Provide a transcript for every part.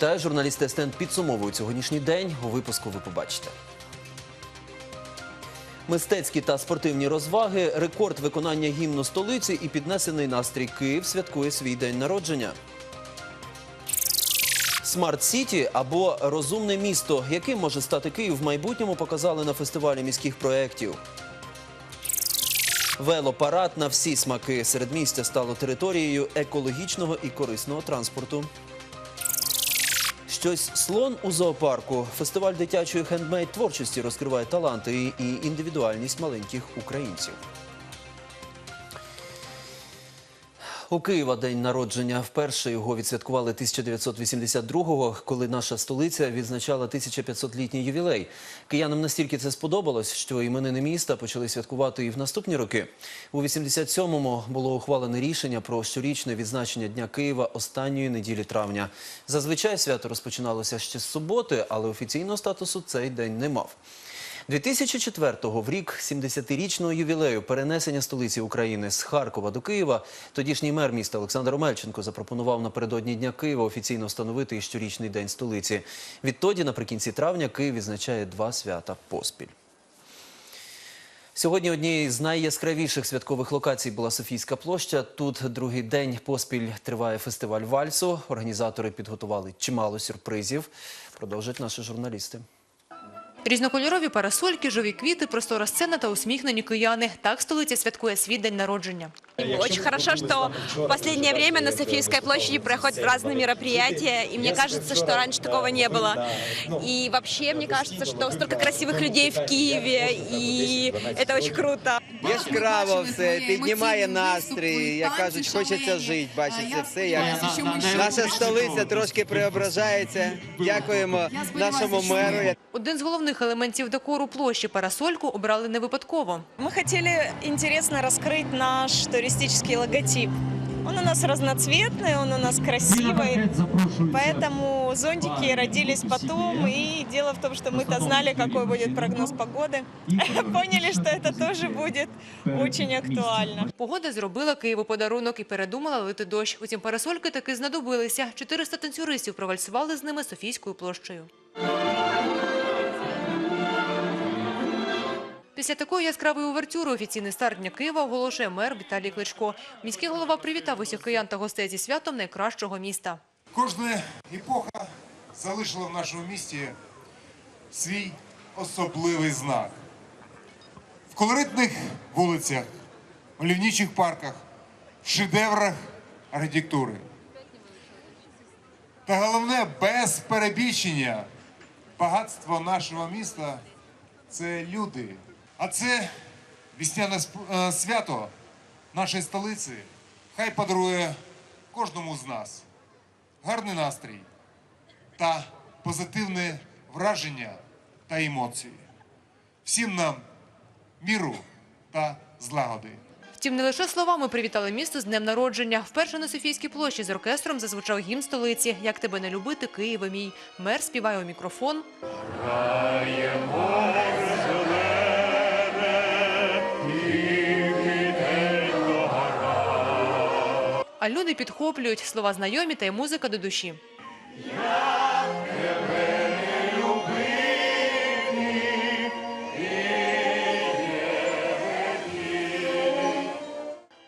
Вітаю, журналісти СТН підсумовують сьогоднішній день. У випуску ви побачите. Мистецькі та спортивні розваги, рекорд виконання гімну столиці і піднесений настрій Київ святкує свій день народження. Смарт Сіті або розумне місто, яким може стати Київ в майбутньому, показали на фестивалі міських проєктів. Велопарад на всі смаки середмістя стало територією екологічного і корисного транспорту. Щось слон у зоопарку. Фестиваль дитячої хендмейд творчості розкриває таланти і індивідуальність маленьких українців. У Києва день народження вперше його відсвяткували 1982-го, коли наша столиця відзначала 1500-літній ювілей. Киянам настільки це сподобалось, що іменини міста почали святкувати і в наступні роки. У 87-му було ухвалене рішення про щорічне відзначення Дня Києва останньої неділі травня. Зазвичай свято розпочиналося ще з суботи, але офіційного статусу цей день не мав. 2004-го, в рік 70-річного ювілею перенесення столиці України з Харкова до Києва, тодішній мер міста Олександр Омельченко запропонував напередодні Дня Києва офіційно встановити і щорічний день столиці. Відтоді, наприкінці травня, Київ відзначає два свята поспіль. Сьогодні однією з найяскравіших святкових локацій була Софійська площа. Тут другий день поспіль триває фестиваль вальсу. Організатори підготували чимало сюрпризів. Продовжать наші журналісти. Різнокольорові парасольки, живі квіти, простора сцена та усміхнені кияни. Так столиця святкує свій день народження. Очень хорошо, что в последнее время на Софийской площади проходят разные мероприятия, и мне кажется, что раньше такого не было. И вообще, мне кажется, что столько красивых людей в Киеве, и это очень круто. Яскраво все, піднімає настрій, як кажуть, хочеться жити, бачиться все. Як наша столиця трошки преображається. Дякуємо нашому меру. Один з головних елементів декору площі парасольку обрали не випадково. Мы хотели интересно раскрыть наш туристический логотип. Он у нас разноцветный, он у нас красивый, поэтому зонтики родились потом. И дело в том, что мы-то знали, какой будет прогноз погоды. Поняли, что это тоже будет очень актуально. Погода зробила Києву подарунок і передумала лити дощ. Утім, парасольки таки знадобилися. 400 танцюристів провальсували з ними Софійською площею. Після такої яскравої увертюри офіційний старт Дня Києва оголошує мер Віталій Кличко. Міський голова привітав усіх киян та гостей зі святом найкращого міста. Кожна епоха залишила в нашому місті свій особливий знак. В колоритних вулицях, мальовничих парках, в шедеврах архітектури. Та головне, без перебільшення, багатство нашого міста це люди. А це вісняне е, свято нашої столиці. Хай подарує кожному з нас гарний настрій та позитивне враження та емоції. Всім нам міру та злагоди. Втім, не лише словами привітали місто з днем народження. Вперше на Софійській площі з оркестром зазвучав гімн столиці «Як тебе не любити, Києве мій». Мер співає у мікрофон. А люди підхоплюють слова знайомі та й музика до душі.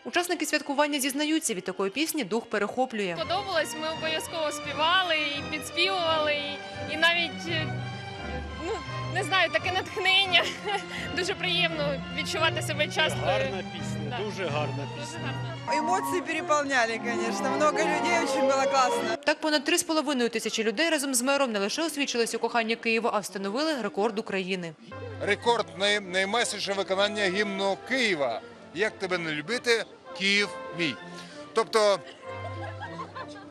Учасники святкування зізнаються, від такої пісні дух перехоплює. Подобалось, ми обов'язково співали і підспівували, і, навіть е, не знаю, таке натхнення. Дуже приємно відчувати себе часткою. Гарна пісня, Да. дуже гарна Дуже пісня. гарно. Эмоции переполняли, конечно. Много людей, очень было классно. Так понад 3,5 тисячі людей разом з мером не лише освічились у коханні Києва, а встановили рекорд України. Рекорд най- виконання гімну Києва. Як тебе не любити, Київ мій. Тобто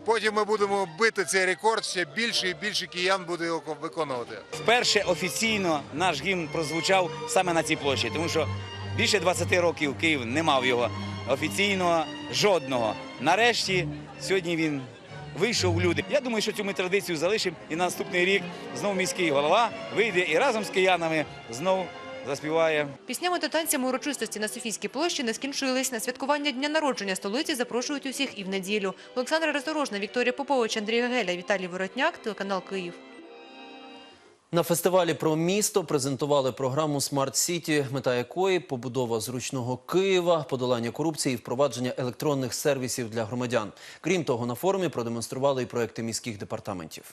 потім ми будемо бити цей рекорд ще більше і більше киян буде його виконувати. Вперше офіційно наш гімн прозвучав саме на цій площі, тому що більше 20 років Київ не мав його офіційного жодного. Нарешті сьогодні він вийшов в люди. Я думаю, що цю ми традицію залишимо і на наступний рік знову міський голова вийде і разом з киянами знов заспіває. Піснями та танцями урочистості на Софійській площі не скінчились. На святкування дня народження столиці запрошують усіх і в неділю. Олександра Роздорожна, Вікторія Попович, Андрій Гегеля, Віталій Воротняк, телеканал Київ. На фестивалі про місто презентували програму Смарт Сіті, мета якої побудова зручного Києва, подолання корупції і впровадження електронних сервісів для громадян. Крім того, на форумі продемонстрували і проекти міських департаментів.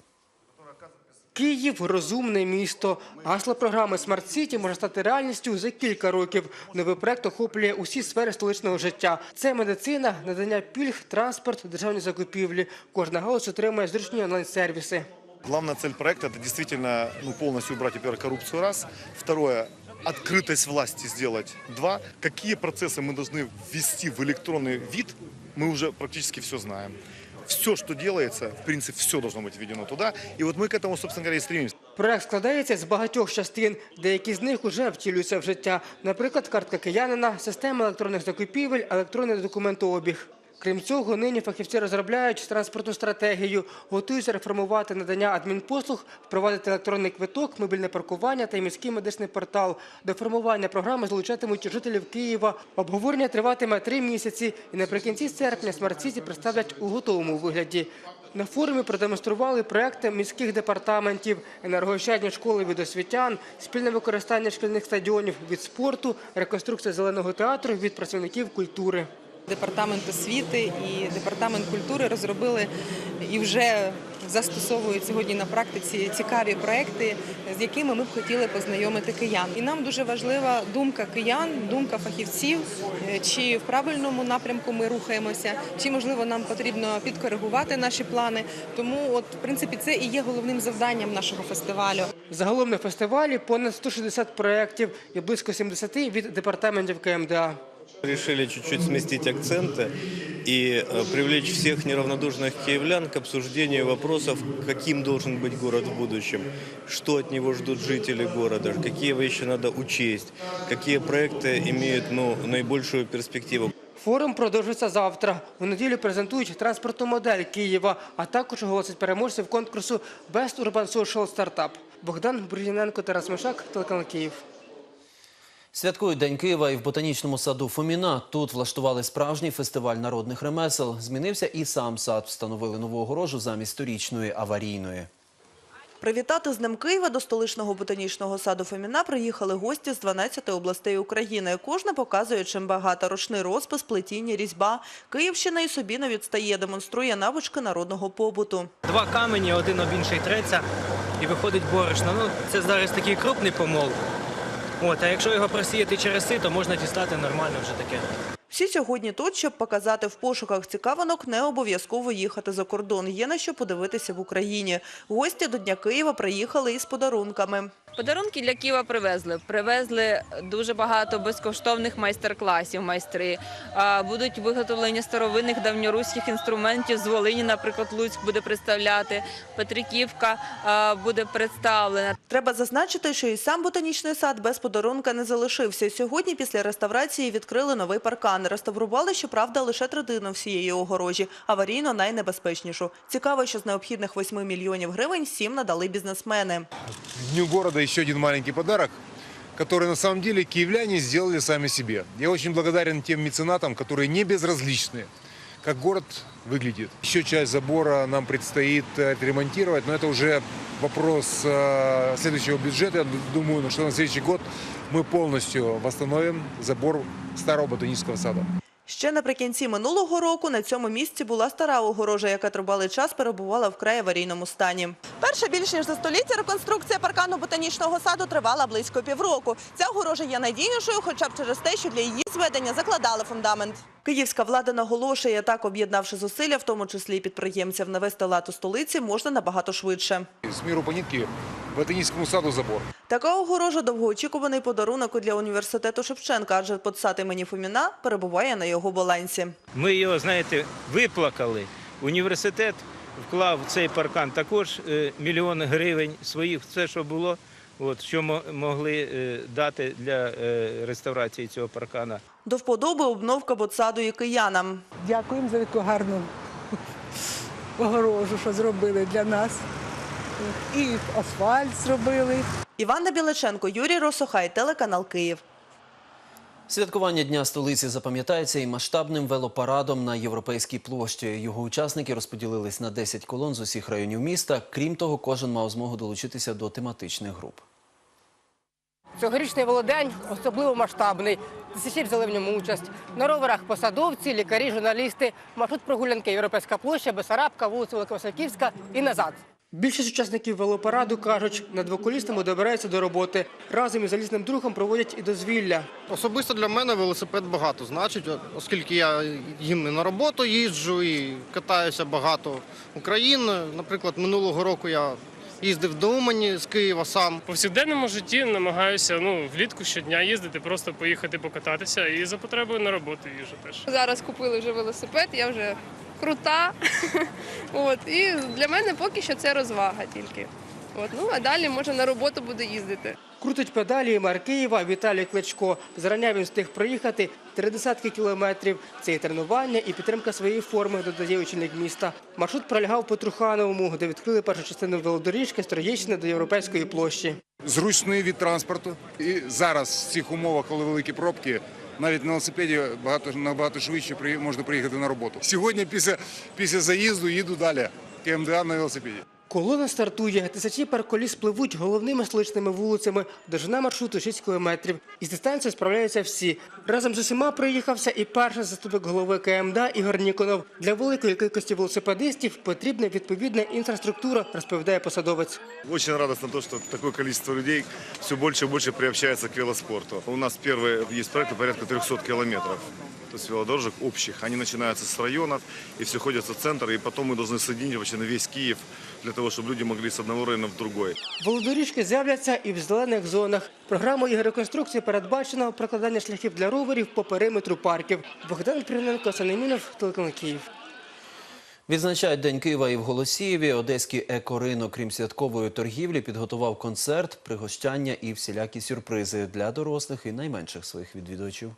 Київ розумне місто. Гасло програми Смарт Сіті може стати реальністю за кілька років. Новий проект охоплює усі сфери столичного життя. Це медицина, надання пільг, транспорт, державні закупівлі. Кожна галузь отримує зручні онлайн-сервіси. Главная цель проекта – это действительно ну, полностью убрать, во-первых, коррупцию – раз. Второе – открытость власти сделать – два. Какие процессы мы должны ввести в электронный вид, мы уже практически все знаем. Все, что делается, в принципе, все должно быть введено туда. И вот мы к этому, собственно говоря, и стремимся. Проект складається з багатьох частин, деякі з них уже втілюються в життя. Наприклад, картка киянина, система електронних закупівель, електронний документообіг. Крім цього, нині фахівці розробляють транспортну стратегію, готуються реформувати надання адмінпослуг, впровадити електронний квиток, мобільне паркування та міський медичний портал. До формування програми залучатимуть жителів Києва. Обговорення триватиме три місяці, і наприкінці серпня смарт-сіті представлять у готовому вигляді. На форумі продемонстрували проекти міських департаментів, енергоощадні школи від освітян, спільне використання шкільних стадіонів від спорту, реконструкція зеленого театру від працівників культури. Департамент освіти і департамент культури розробили і вже застосовують сьогодні на практиці цікаві проекти, з якими ми б хотіли познайомити киян. І нам дуже важлива думка киян, думка фахівців, е, чи в правильному напрямку ми рухаємося, чи можливо нам потрібно підкоригувати наші плани. Тому, от в принципі, це і є головним завданням нашого фестивалю. Загалом на фестивалі понад 160 проєктів і близько 70 від департаментів КМДА. Решили чуть-чуть сместить акценты и э, привлечь всех неравнодушных киевлян к обсуждению вопросов, каким должен быть город в будущем, что от него ждут жители города, какие вещи надо учесть, какие проекты имеют ну, наибольшую перспективу. Форум продовжиться завтра. У неділю презентують транспортну модель Києва, а також оголосять переможців конкурсу Best Urban Social Startup. Богдан Бур'яненко, Тарас Мишак, телеканал Київ. Святкують День Києва і в ботанічному саду Фоміна. Тут влаштували справжній фестиваль народних ремесел. Змінився і сам сад. Встановили нову огорожу замість сторічної аварійної. Привітати з Днем Києва до столичного ботанічного саду Фоміна приїхали гості з 12 областей України. Кожна показує, чим багата. Ручний розпис, плетіння, різьба. Київщина і собі не відстає, демонструє навички народного побуту. Два камені, один об інший треться і виходить борошно. Ну, це зараз такий крупний помол. От, а якщо його просіяти через сито, можна дістати нормально вже таке. Всі сьогодні тут, щоб показати в пошуках цікавинок, не обов'язково їхати за кордон. Є на що подивитися в Україні. Гості до Дня Києва приїхали із подарунками. Подарунки для Києва привезли. Привезли дуже багато безкоштовних майстер-класів. Майстри будуть виготовлення старовинних давньоруських інструментів з Волині, наприклад, Луцьк буде представляти. Петриківка буде представлена. Треба зазначити, що і сам ботанічний сад без подарунка не залишився. Сьогодні після реставрації відкрили новий паркан. Реставрували, щоправда, лише третину всієї огорожі, аварійно найнебезпечнішу. Цікаво, що з необхідних 8 мільйонів гривень сім надали бізнесмени. Дню города еще один маленький подарок, который на самом деле киевляне сделали сами себе. Я очень благодарен тем меценатам, которые не безразличны, как город выглядит. Еще часть забора нам предстоит э, отремонтировать, но это уже вопрос э, следующего бюджета. Я думаю, ну, что на следующий год мы повністю восстановим забор старого ботанічного саду. Ще наприкінці минулого року на цьому місці була стара огорожа, яка тривалий час перебувала вкрай аварійному стані. Перша більш ніж за століття реконструкція паркану ботанічного саду тривала близько півроку. Ця огорожа є надійнішою, хоча б через те, що для її зведення закладали фундамент. Київська влада наголошує, так об'єднавши зусилля, в тому числі і підприємців, навести лад у столиці можна набагато швидше. С миру по нитке ботаническому саду забор. Така огорожа довгоочікуваний подарунок для університету Шевченка, адже подсад імені Фоміна перебуває на його балансі. Ми його, знаєте, виплакали. Університет вклав в цей паркан також е, мільйони гривень своїх, все, що було, от, що мо- могли е, дати для е, реставрації цього паркана. До вподоби обновка ботсаду і киянам. Дякуємо за таку гарну огорожу, що зробили для нас. І асфальт зробили. Іванна Біличенко, Юрій Росохай, телеканал Київ. Святкування Дня столиці запам'ятається і масштабним велопарадом на Європейській площі. Його учасники розподілились на 10 колон з усіх районів міста. Крім того, кожен мав змогу долучитися до тематичних груп. Цьогорічний велодень особливо масштабний. Тисячі взяли в ньому участь. На роверах посадовці, лікарі, журналісти. Маршрут прогулянки Європейська площа, Бесарабка, вулиця Великосаківська і назад. Більшість учасників велопараду кажуть, на двоколісному добираються до роботи. Разом із залізним другом проводять і дозвілля. Особисто для мене велосипед багато значить, оскільки я їм і на роботу їжджу і катаюся багато Україн. Наприклад, минулого року я їздив до Умані з Києва сам. В повсякденному житті намагаюся ну, влітку щодня їздити, просто поїхати покататися і за потребою на роботу їжу теж. Зараз купили вже велосипед, я вже крута. От, і для мене поки що це розвага тільки. От, ну а далі може на роботу буду їздити. Крутить педалі мер Києва Віталій Кличко. Зрання він встиг проїхати три десятки кілометрів. Це і тренування, і підтримка своєї форми, додає очільник міста. Маршрут пролягав по Трухановому, де відкрили першу частину велодоріжки з Троєщини до Європейської площі. Зручний від транспорту. І зараз в цих умовах, коли великі пробки, навіть на велосипеді багато набагато швидше можна приїхати на роботу. Сьогодні після, після заїзду їду далі. КМДА на велосипеді. Колона стартує. Тисячі парколіс пливуть головними столичними вулицями. Довжина маршруту 6 кілометрів. Із дистанцією справляються всі. Разом з усіма приїхався і перший заступник голови КМДА Ігор Ніконов. Для великої кількості велосипедистів потрібна відповідна інфраструктура, розповідає посадовець. Очень радостно то, что такое количество людей все больше и больше приобщается к велоспорту. У нас первые есть проекты порядка 300 километров То есть велодорожек общих. Они начинаются с районов и все ходят в центр. И потом мы должны соединить вообще на весь Киев для того, чтобы люди могли с одного района в другой. Велодоріжки з'являться і в зелених зонах. Програмою їх реконструкції передбачено прокладання шляхів для роверів по периметру парків. Богдан Приненко, Санемінов, телеканал Київ. Відзначають День Києва і в Голосіїві. Одеський екоринок, крім святкової торгівлі, підготував концерт, пригощання і всілякі сюрпризи для дорослих і найменших своїх відвідувачів.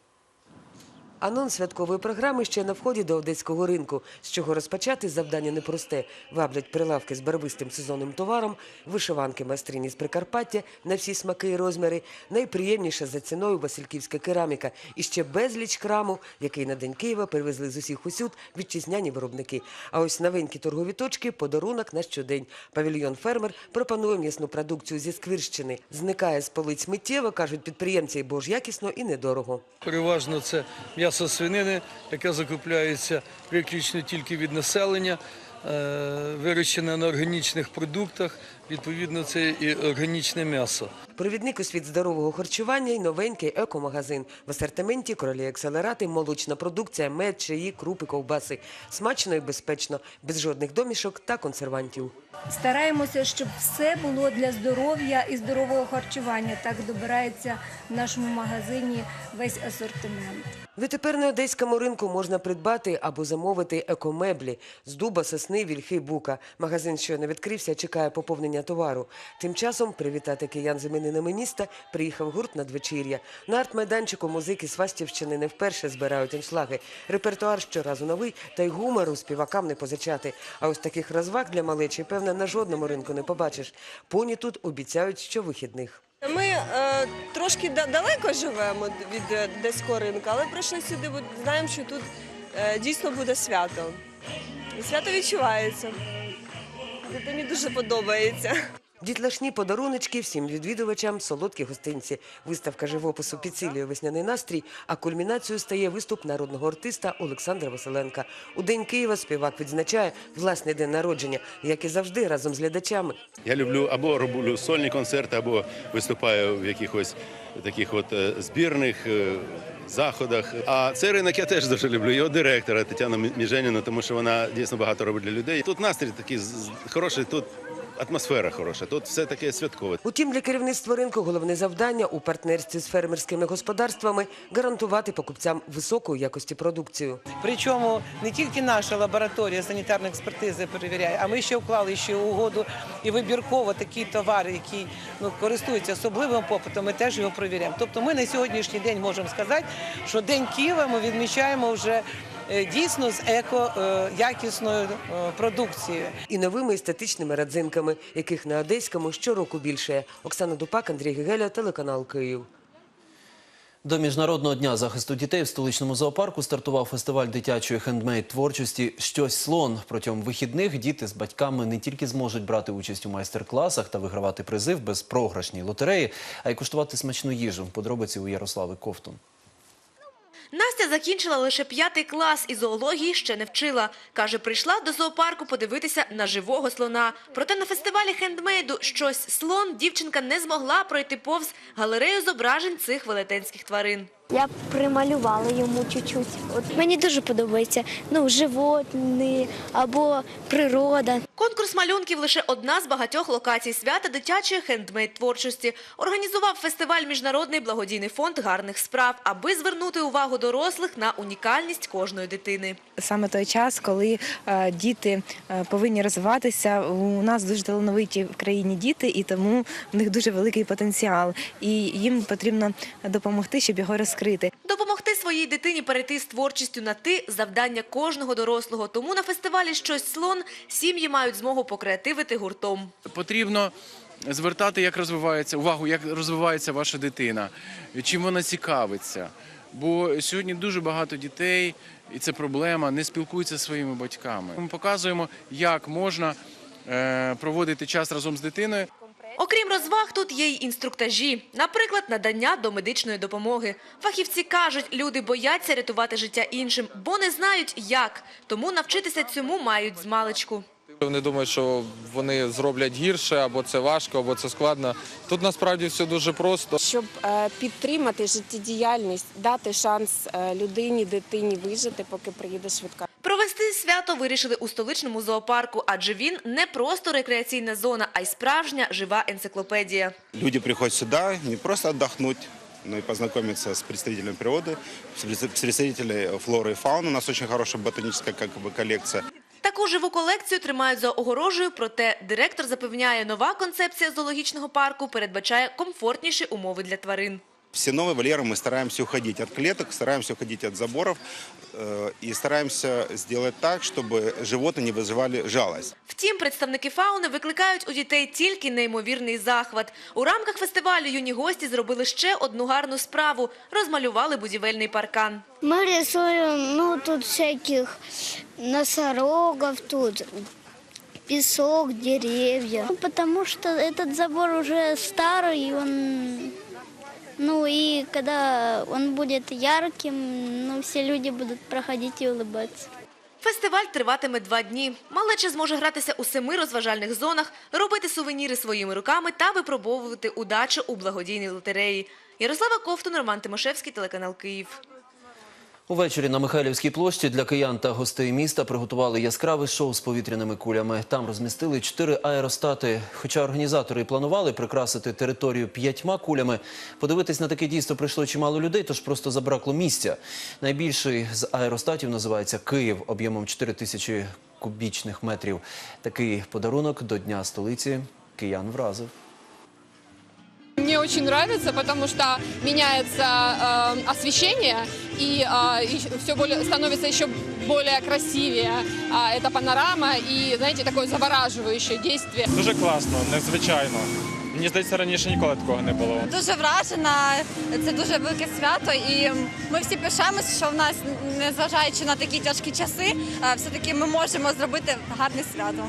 Анонс святкової програми ще на вході до одеського ринку, з чого розпочати завдання непросте. Ваблять прилавки з барвистим сезонним товаром, вишиванки майстрині з Прикарпаття на всі смаки і розміри. Найприємніша за ціною васильківська кераміка. І ще безліч краму, який на День Києва привезли з усіх усюд вітчизняні виробники. А ось новенькі торгові точки – подарунок на щодень. Павільйон «Фермер» пропонує м'ясну продукцію зі Сквирщини. Зникає з полиць миттєво, кажуть підприємці, бо ж якісно і недорого. Переважно це м'ясо свинини, яке закупляється виключно тільки від населення, е, вирощене на органічних продуктах. Відповідно, це і органічне м'ясо. Провідник у світ здорового харчування і новенький екомагазин. В асортименті кролі акселерати, молочна продукція, мед, чаї, крупи, ковбаси. Смачно і безпечно, без жодних домішок та консервантів. Стараємося, щоб все було для здоров'я і здорового харчування. Так добирається в нашому магазині весь асортимент. Відтепер на одеському ринку можна придбати або замовити екомеблі з дуба, сосни, вільхи, бука. Магазин, що не відкрився, чекає поповнення товару. Тим часом привітати киян з іменинами міста приїхав гурт надвечір'я. На арт-майданчику музики Свастівщини не вперше збирають аншлаги. Репертуар щоразу новий, та й гумору співакам не позичати. А ось таких розваг для малечі, певно, на жодному ринку не побачиш. Поні тут обіцяють щовихідних. Ми е, трошки далеко живемо від Дескоринка, Одеського але прийшли сюди, бо знаємо, що тут е, дійсно буде свято. Свято відчувається. Мені дуже подобається. Дітлашні подаруночки всім відвідувачам, солодкі гостинці. Виставка живопису підсилює весняний настрій, а кульмінацією стає виступ народного артиста Олександра Василенка. У День Києва співак відзначає власний день народження, як і завжди, разом з глядачами. Я люблю або роблю сольні концерти, або виступаю в якихось таких от е, збірних е, заходах. А цей ринок я теж дуже люблю. Його директора Тетяна Міженіна, тому що вона дійсно багато робить для людей. Тут настрій такий хороший, тут атмосфера хороша, тут все таке святкове. Утім, для керівництва ринку головне завдання у партнерстві з фермерськими господарствами гарантувати покупцям високої якості продукцію. Причому не тільки наша лабораторія санітарної експертизи перевіряє, а ми ще вклали ще угоду і вибірково такий товар, який ну, користується особливим попитом, ми теж його перевіряємо. Тобто ми на сьогоднішній день можемо сказати, що День Києва ми відмічаємо вже дійсно з еко е, якісною е, продукцією. І новими естетичними радзинками, яких на Одеському щороку більше. Оксана Дупак, Андрій Гегеля, телеканал Київ. До Міжнародного дня захисту дітей в столичному зоопарку стартував фестиваль дитячої хендмейд творчості Щось слон. Протягом вихідних діти з батьками не тільки зможуть брати участь у майстер-класах та вигравати призи в безпрограшній лотереї, а й куштувати смачну їжу. Подробиці у Ярослави Ковтун. Настя закінчила лише п'ятий клас і зоології ще не вчила. Каже, прийшла до зоопарку подивитися на живого слона. Проте на фестивалі хендмейду «Щось слон» дівчинка не змогла пройти повз галерею зображень цих велетенських тварин. Я прималювала йому чуть-чуть. От мені дуже подобається ну, животні або природа. Конкурс малюнків лише одна з багатьох локацій свята дитячої хендмейд творчості. Організував фестиваль Міжнародний благодійний фонд гарних справ, аби звернути увагу дорослих на унікальність кожної дитини. Саме той час, коли е, діти е, повинні розвиватися. У нас дуже талановиті в країні діти, і тому в них дуже великий потенціал. І їм потрібно допомогти, щоб його розкрити. Допомогти своїй дитині перейти з творчістю на ти – завдання кожного дорослого. Тому на фестивалі «Щось слон» сім'ї мають змогу покреативити гуртом. Потрібно звертати, як розвивається увагу, як розвивається ваша дитина, чим вона цікавиться. Бо сьогодні дуже багато дітей, і це проблема, не спілкуються зі своїми батьками. Ми показуємо, як можна е, проводити час разом з дитиною. Окрім розваг, тут є й інструктажі, наприклад, надання домедичної допомоги. Фахівці кажуть, люди бояться рятувати життя іншим, бо не знають як. Тому навчитися цьому мають з маличку. Вони думають, що вони зроблять гірше, або це важко, або це складно. Тут насправді все дуже просто. щоб е, підтримати життєдіяльність, дати шанс е, людині, дитині вижити, поки приїде швидка. Провести свято вирішили у столичному зоопарку, адже він не просто рекреаційна зона, а й справжня жива енциклопедія. Люди приходят сюда не просто отдохнуть, но и познакомиться с представителями природы, с представителями флоры и фауны. У нас очень хорошая ботаническая как бы, коллекция. Таку живу колекцію тримають за огорожею, проте директор запевняє, нова концепція зоологічного парку передбачає комфортніші умови для тварин. Все новые вольеры мы стараемся уходить от клеток, стараемся уходить от заборов э, и стараемся сделать так, чтобы животные не вызывали жалость. Втім, представники фауни викликають у дітей тільки неймовірний захват. У рамках фестивалю юні гості зробили ще одну гарну справу – розмалювали будівельний паркан. Мы рисуем, ну, тут всяких носорогов, тут песок, деревья. Ну, потому что этот забор уже старый, и он... Ну и когда он будет ярким, ну, все люди будут проходить и улыбаться. Фестиваль триватиме два дні. Малеча зможе гратися у семи розважальних зонах, робити сувеніри своїми руками та випробовувати удачу у благодійній лотереї. Ярослава Ковтун, Роман Тимошевський, телеканал Київ. Увечері на Михайлівській площі для киян та гостей міста приготували яскраве шоу з повітряними кулями. Там розмістили чотири аеростати. Хоча організатори планували прикрасити територію п'ятьма кулями, подивитись на таке дійство прийшло чимало людей, тож просто забракло місця. Найбільший з аеростатів називається Київ об'ємом 4 тисячі кубічних метрів. Такий подарунок до Дня столиці киян вразив. Мне очень нравится, потому что меняется э, освещение и, все более, становится еще более красивее э, эта панорама и, знаете, такое завораживающее действие. Дуже класно, незвичайно. Мені здається, раніше ніколи такого не було. Дуже вражена. Це дуже велике свято, і ми всі пишаємося, що в нас, незважаючи на такі тяжкі часи, е, все-таки ми можемо зробити гарне свято.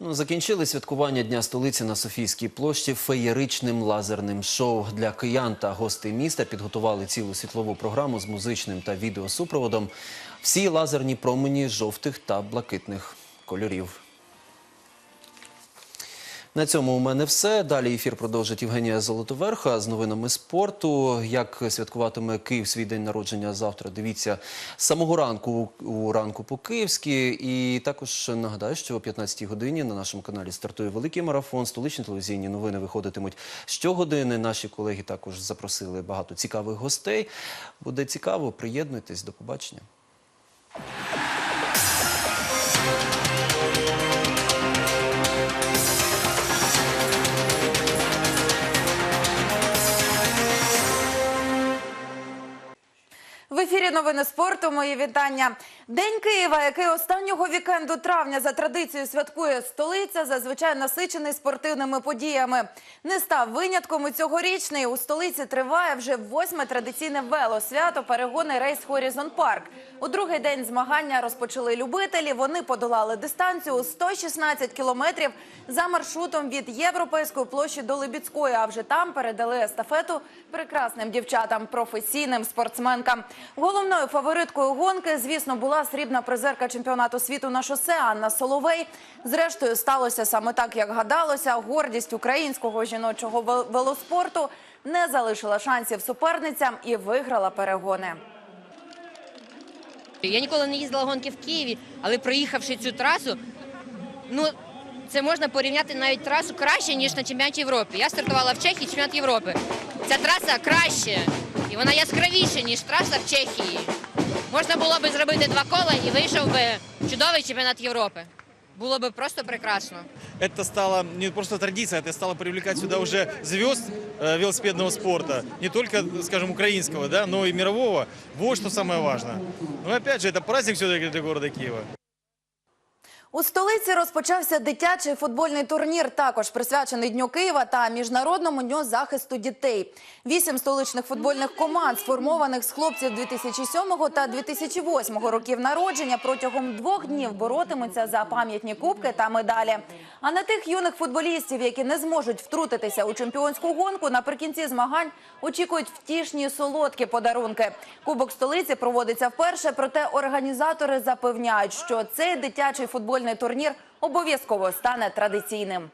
Ну, закінчили святкування Дня столиці на Софійській площі феєричним лазерним шоу. Для киян та гостей міста підготували цілу світлову програму з музичним та відеосупроводом. Всі лазерні промені жовтих та блакитних кольорів. На цьому у мене все. Далі ефір продовжить Євгенія Золотоверха з новинами спорту. Як святкуватиме Київ свій день народження завтра? Дивіться самого ранку у ранку по київськи. І також нагадаю, що о 15-й годині на нашому каналі стартує великий марафон. Столичні телевізійні новини виходитимуть щогодини. Наші колеги також запросили багато цікавих гостей. Буде цікаво. Приєднуйтесь. До побачення. Ефірі новини спорту. Мої вітання. День Києва, який останнього вікенду травня за традицією святкує столиця, зазвичай насичений спортивними подіями. Не став винятком і цьогорічний. У столиці триває вже восьме традиційне велосвято перегони рейс Хорізон Парк. У другий день змагання розпочали любителі. Вони подолали дистанцію у 116 кілометрів за маршрутом від Європейської площі до Либідської. А вже там передали естафету прекрасним дівчатам, професійним спортсменкам. Головною фавориткою гонки, звісно, була срібна призерка чемпіонату світу на шосе Анна Соловей. Зрештою, сталося саме так, як гадалося. Гордість українського жіночого вел- велоспорту не залишила шансів суперницям і виграла перегони. Я ніколи не їздила гонки в Києві, але проїхавши цю трасу, ну це можна порівняти навіть трасу краще, ніж на чемпіонаті Європи. Я стартувала в Чехії чемпіонат Європи. Ця траса краще, і вона яскравіша, ніж траса в Чехії. Можна було би зробити два кола і вийшов би чудовий чемпіонат Європи. Було би просто прекрасно. это стало не просто традиция, это стало привлекать сюда уже звезд э, велосипедного спорта, не только, скажем, украинского, да, но и мирового. Вот что самое важное. Но опять же, это праздник все-таки для города Киева. У столиці розпочався дитячий футбольний турнір, також присвячений Дню Києва та Міжнародному дню захисту дітей. Вісім столичних футбольних команд, сформованих з хлопців 2007 та 2008 років народження, протягом двох днів боротимуться за пам'ятні кубки та медалі. А на тих юних футболістів, які не зможуть втрутитися у чемпіонську гонку, наприкінці змагань очікують втішні солодкі подарунки. Кубок столиці проводиться вперше, проте організатори запевняють, що цей дитячий футбольний турнір обов'язково стане традиційним.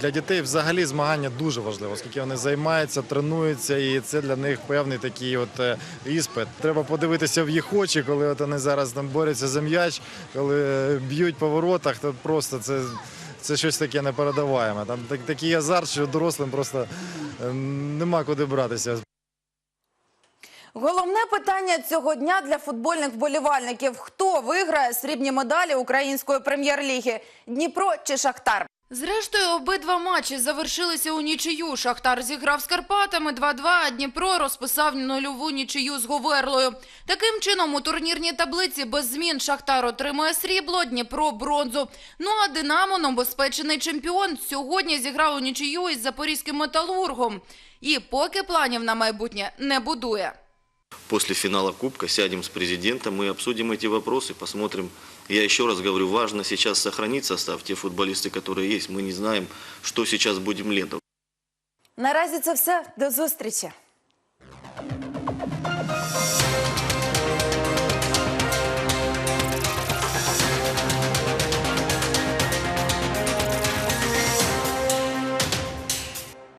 Для дітей взагалі змагання дуже важливо, оскільки вони займаються, тренуються, і це для них певний такий от е, іспит. Треба подивитися в їх очі, коли от вони зараз там борються за м'яч, коли е, б'ють по воротах, то просто це. Це щось таке непередаваєме. Там так- такий азарт, що дорослим просто е, нема куди братися. Головне питання цього дня для футбольних вболівальників: хто виграє срібні медалі української прем'єр-ліги Дніпро чи Шахтар? Зрештою, обидва матчі завершилися у нічию. Шахтар зіграв з Карпатами 2-2, а Дніпро розписав нульову нічию з Говерлою. Таким чином, у турнірній таблиці без змін Шахтар отримує срібло, Дніпро – бронзу. Ну а Динамо, новоспечений чемпіон, сьогодні зіграв у нічию із запорізьким металургом. І поки планів на майбутнє не будує. После финала Кубка сядем с президентом и обсудим эти вопросы, посмотрим. Я еще раз говорю, важно сейчас сохранить состав, те футболисты, которые есть. Мы не знаем, что сейчас будем летом. Наразі це все. До зустрічі.